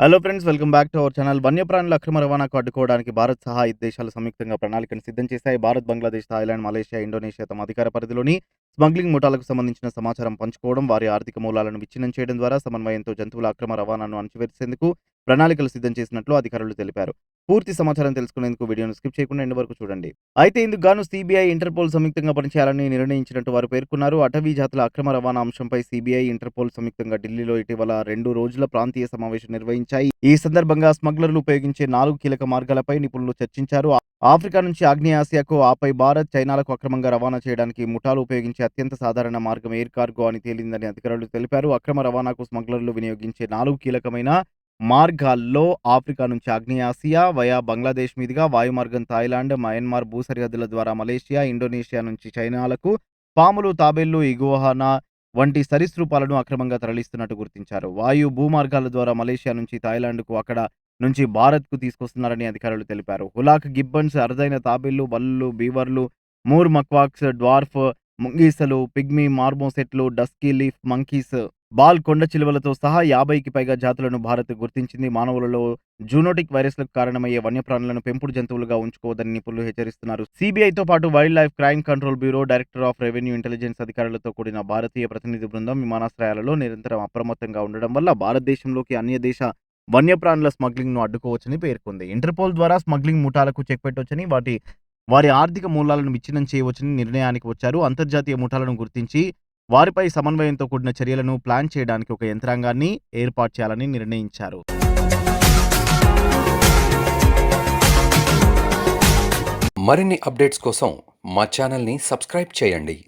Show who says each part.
Speaker 1: Hello friends welcome back to our channel వన్యప్రాణుల అక్రమ రవాణాకు అడ్డుకోవడానికి భారత్ సహా ఐదు దేశాలు సంయుక్తంగా ప్రణాళికను సిద్ధం చేశాయి. Bharat Bangladesh Thailand Malaysia Indonesia తమ అధికార పరిధిలోని స్మగ్లింగ్ ముఠాలకు సంబంధించిన సమాచారం పంచుకోవడం వారి ఆర్థిక మూలాలను విచ్ఛిన్నం చేయడం ద్వారా సమన్వయంతో జంతువుల అక్రమ రవాణాను అణచివేసేందుకు ప్రణాళికలు సిద్ధం చేసినట్లు అధికారులు తెలిపారు. పూర్తి సమాచారం తెలుసుకునేందుకు వీడియోను స్కిప్ చేయకుండా ఎండ్ వరకు చూడండి. అయితే ఇందుకు గాను సిబిఐ ఇంటర్పోల్ సంయుక్తంగా పనిచేయాలని నిర్ణయించినట్టు వారు పేర్కొన్నారు. అటవీ జాతుల అక్రమ రవాణా అంశంపై సిబిఐ ఇంటర్పోల్ సంయుక్తంగా ఢిల్లీలో ఇటీవల రెండు రోజుల ప్రాంతీయ సమావేశం నిర్వహించాయి. ఈ సందర్భంగా స్మగ్లర్లు ఉపయోగించే నాలుగు కీలక మార్గాలపై నిపుణులు చర్చించారు. ఆఫ్రికా నుంచి ఆగ్నేయాసియాకు ఆపై భారత్ చైనాలకు అక్రమంగా రవాణా చేయడానికి ముఠాలు ఉపయోగించే అత్యంత సాధారణ మార్గం ఎయిర్ కార్గో అని తేలిందని అధికారులు తెలిపారు. అక్రమ రవాణాకు స్మగ్లర్లు వినియోగించే నాలుగు కీలకమైన మార్గాల్లో ఆఫ్రికా నుంచి ఆగ్నేయాసియా వయా బంగ్లాదేశ్ మీదుగా వాయుమార్గం థాయిలాండ్ మయన్మార్ భూ సరిహద్దుల ద్వారా మలేషియా ఇండోనేషియా నుంచి చైనాలకు పాములు తాబేళ్ళు ఇగువహానా వంటి సరీసృపాలను అక్రమంగా తరలిస్తున్నట్టు గుర్తించారు. వాయు భూమార్గాల ద్వారా మలేషియా నుంచి థాయిలాండ్కు అక్కడ నుంచి భారత్కు తీసుకొస్తున్నారని అధికారులు తెలిపారు. హులాక్ గిబ్బన్స్ అరుదైన తాబేళ్ళు బల్లులు బీవర్లు మూర్ మక్వాక్స్ డ్వార్ఫ్ ముంగీసలు పిగ్మీ మార్మోసెట్లు డస్కీ లీఫ్ మంకీస్ బాల్ కొండ చిలువలతో సహా యాభైకి పైగా జాతులను భారత్ గుర్తించింది. మానవులలో జూనోటిక్ వైరస్లకు కారణమయ్యే వన్యప్రాణులను పెంపుడు జంతువులుగా ఉంచుకోవద్దని నిపుణులు హెచ్చరిస్తున్నారు. సిబిఐతో పాటు wildlife crime control bureau director of revenue intelligence అధికారులతో కూడిన భారతీయ ప్రతినిధి బృందం విమానాశ్రయాలలో నిరంతరం అప్రమత్తంగా ఉండడం వల్ల భారతదేశంలోకి అన్య దేశ వన్యప్రాణుల స్మగ్లింగ్ను అడ్డుకోవచ్చని పేర్కొంది. ఇంటర్పోల్ ద్వారా స్మగ్లింగ్ ముఠాలకు చెక్ పెట్టవచ్చని వాటి వారి ఆర్థిక మూలాలను విచ్ఛిన్నం చేయవచ్చని నిర్ణయానికి వచ్చారు. అంతర్జాతీయ ముఠాలను గుర్తించి వారిపై సమన్వయంతో కూడిన చర్యలను ప్లాన్ చేయడానికి ఒక యంత్రాంగాన్ని ఏర్పాటు చేయాలని నిర్ణయించారు.
Speaker 2: మరిన్ని అప్డేట్స్ కోసం మా ఛానల్ని సబ్స్క్రైబ్ చేయండి.